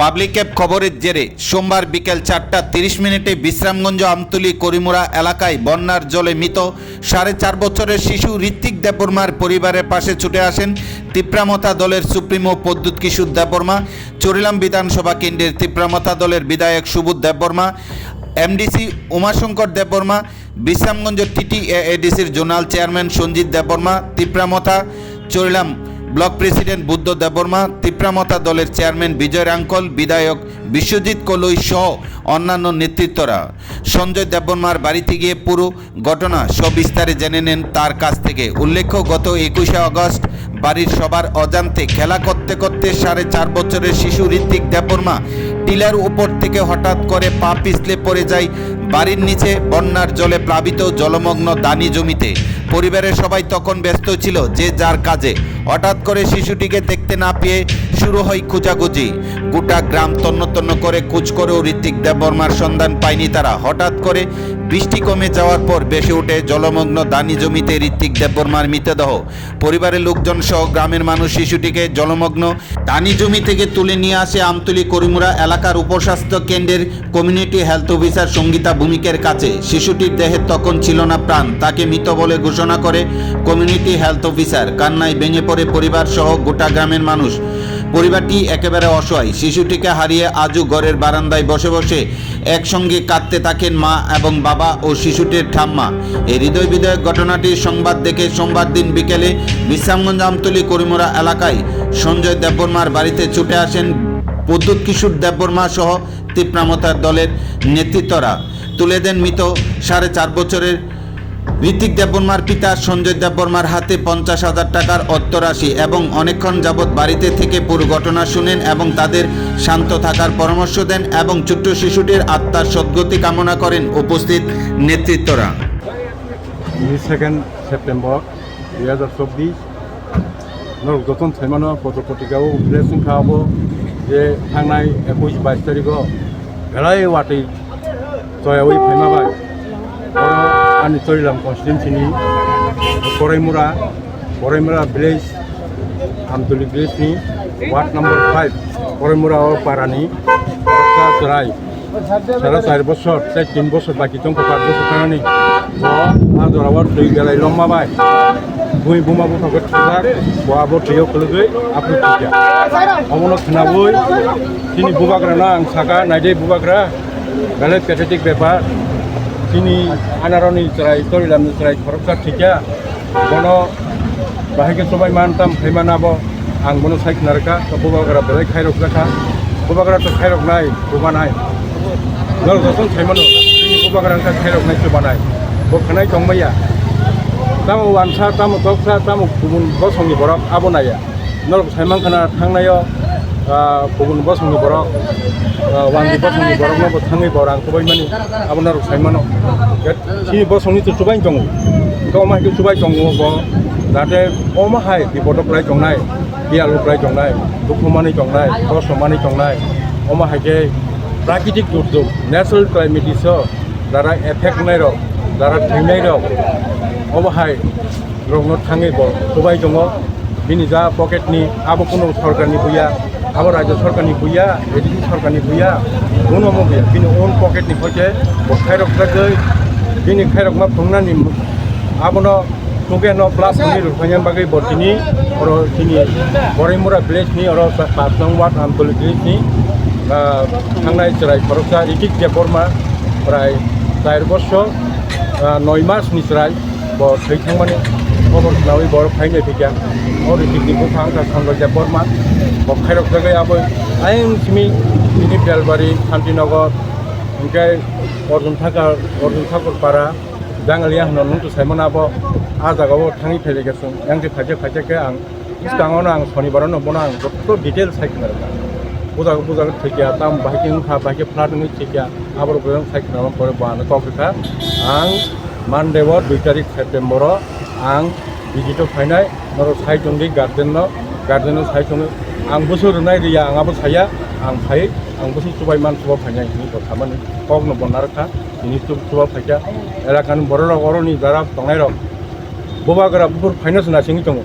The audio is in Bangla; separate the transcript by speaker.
Speaker 1: পাবলিক অ্যাপ খবরের জেরে সোমবার বিকেল চারটা তিরিশ মিনিটে বিশ্রামগঞ্জ আমতুলি করিমুরা এলাকায় বন্যার জলে মৃত সাড়ে চার বছরের শিশু ঋত্বিক দেববর্মার পরিবারের পাশে ছুটে আসেন তিপ্রামতা দলের সুপ্রিমো পদ্যুৎ কিশোর দেববর্মা। চরিলাম বিধানসভা কেন্দ্রের তিপ্রামতা দলের বিধায়ক Subodh Debbarma, MDC Umashankar Debbarma, Bishramganj TT এডিসির zonal chairman Sanjit Debbarma Tipra Motha Charilam block president Buddha Debbarma, Tipra Motha দলের চেয়ারম্যান বিজয় রাঙ্কল, বিধায়ক বিশ্বজিৎ কলই সহ অন্যান্য নেতৃত্বরা। সঞ্জয় দেববর্মার বাড়িতে গিয়ে পুরো ঘটনা সবিস্তারে জেনে নেন তার কাছ থেকে। উল্লেখ্য, গত একুশে আগস্ট বাড়ির সবার অজান্তে খেলা করতে করতে সাড়ে চার বছরের শিশু ঋত্বিক দেববর্মা টিলার উপর থেকে হঠাৎ করে পা পিছলে পড়ে যায় বাড়ির নিচে। বন্যার জলে প্লাবিত জলমগ্ন দানি জমিতে। পরিবারের সবাই তখন ব্যস্ত ছিল যে যার কাজে। হঠাৎ করে শিশুটিকে দেখতে না পেয়ে শুরু হয় খোঁজাখুঁজি। গোটা গ্রাম তন্ন তন্ন করে কুচ করেও ঋত্বিক দেববর্মার সন্ধান পায়নি তারা। হঠাৎ করে বৃষ্টি কমে যাওয়ার পর বেসে ওঠে জলমগ্ন দানি জমিতে ঋত্বিক দেববর্মার মৃতদেহ। পরিবারের লোকজন সহ গ্রামের মানুষ শিশুটিকে জলমগ্ন দানি জমি থেকে তুলে নিয়ে আসে আমতলী করিমুরা এলাকার উপস্বাস্থ্য কেন্দ্রের কমিউনিটি হেলথ অফিসার সঙ্গীতা ভূমিকের কাছে। শিশুটির দেহে তখন ছিল না প্রাণ, তাকে মৃত বলে ঘোষণা করে কমিউনিটি হেলথ অফিসার। কান্নায় ভেঙে পড়ে পরিবার সহ গোটা গ্রামের মানুষ। পরিবারটি একেবারে অসহায়। শিশুটিকে হারিয়ে আজও ঘরের বারান্দায় বসে বসে একসঙ্গে কাঁদতে থাকেন মা এবং বাবা ও শিশুটির ঠাম্মা। এই হৃদয় বিদয়ক ঘটনাটির সংবাদ দেখে সোমবার দিন বিকেলে বিশ্রামগঞ্জ আমতলী করিমোরা এলাকায় সঞ্জয় দেববর্মার বাড়িতে ছুটে আসেন প্রদ্যুৎ কিশোর দেববর্মা সহ তিপ্রামতার দলের নেতৃত্বরা। তুলে দেন মৃত সাড়ে চার বছরের ঋতিক দেববর্মার পিতা, সঞ্জয় দেববর্মার হাতে পঞ্চাশ হাজার টাকার অর্থরাশি এবং অনেকক্ষণ যাবৎ বাড়িতে থেকে পুরো ঘটনা শুনেন এবং তাদের শান্ত থাকার পরামর্শ দেন এবং ছোট্ট শিশুটির আত্মার সদ্গতি কামনা করেন উপস্থিত নেতৃত্বরা।
Speaker 2: সেকেন্ড সেপ্টেম্বর দুই হাজার চব্বিশ সেমান পত্রপত্রিকাও খাওয়াবো যে একুশ বাইশ তারিখ ভেড়াই ওয়াটি তয় ওই ফেমাবাই আমি চলিলাম কনস্টিটিউন্সিনি করাইমুরা করাইমুরা ভিলেজ আমতলি ভিলেজনি ওয়ার্ড নম্বর ফাইভ করাইমুরা ও পারানি রায় সারা চার বছর চাই তিন বছর বাকি তোমাকে পাঁচ বছর কারণে ধরাবার দুই বেলায় লম্বা বাই বুই বুমাবো থাকত থাকার বহাবো থিও খেলগৈ আপনি ঠিকা অমনো খানাবই তিনি বুবাগ্রা না আং সাকা নাইদে বুবাগ্রা বেলেগ প্যাথেটিক ব্যাপার চিনি আনারনি চড়াই তরিলাম চড়াই খরচা ঠিকা। বন বাহিকে সবাই মানতাম ফেমানাব আং বনো সাইক নারকা, তো বোবাগরা বেলাই খাইরক রাখা বোবাগরা তো খাইরক নাই, বোবা নাই। জল যতন ফেমানো চিনি বোবাগরা খাইরক নাই চোবা নাই। বোখানাই জংমাইয়া তামো আনসা তামো দকসা তামো গুবুন বসংনি বরফ আবনায়া নলক সাইমানখানা থাংনায় bugun बस muni borok wangi bos muni borok no tangi borang kubai mani abonar sai mano ket si bos muni tu chubai jongu ko ma ki chubai jongu bo date o ma hai ki bodok lai jongnai bia lok lai jongnai dukhu mani jongnai bos mani jongnai o ma hai ke প্রাকৃতিক দুর্যোগ ন্যাচারাল ক্লাইমেটিস দ্বারা এফেক্ট নাই রক দ্বারা থৈনাই রক অবহাই রঙ থাঙে সবাই দङ বিনি যা আবার রাজ্য সরকারনি হইয়া এডিসি সরকারনি হইয়া কোন অমগিয়া বিনি ওন পকেটনি হইতে খাইরক থাকজৈ বিনি খাইরক मा फुंनानि आबनो तुगे न प्लास नि रुखायन बागै बटिनि और तिनि बरैमुरा विलेज नि और पासनां वार्ड आंचलिक विलेज नि थांनाय चराय खरसा रिकिक देबरमा प्राय চার বছর নয় মাস নিচরায় থৈखांबानो खबर सुनावै बर फायनाय फैया और रिटिकनि बुफा आंखा संगजा बरमा बर खायरक जागाय आबो आयं सिमि बिनि बेलबारि शान्तिनगर ओमफ्राय अर्जुन थाकार अर्जुन थाकर पारा जांगालिया होनो नंथु सायमन आबो आ जागाव थाङै फैलायगासिनो आंखौ खाथिया खाथियाखै आं सिगाङावनो आं शनिबारावनो बनो आं जथ' डिटेल सायखोनो आरो बुजाखौ बुजाखौ थैया दाम बाहायके ओंखा बाहायके फ्लाट नोङो थैया आबर गोबां सायख'नानै परे बानो क'क्रिखा आं मानदेवाव दुइ तारिख सेप्टेम्बराव आं भिजिटआव फायनाय नर सायटंनि गार्डेनाव गार्डेनाव सायटङो आं बोसोर नायरिया आंहाबो साया आं फाय आं बोसोर सुबाय मान सुबा फायनाय नि थामानि कगनो बनारखा बिनि सुबा फायखा एलाकानि बर' राव अरनि जारा दंनाय राव बोबाग्रा बुफोर फायनास होना सिङि दङ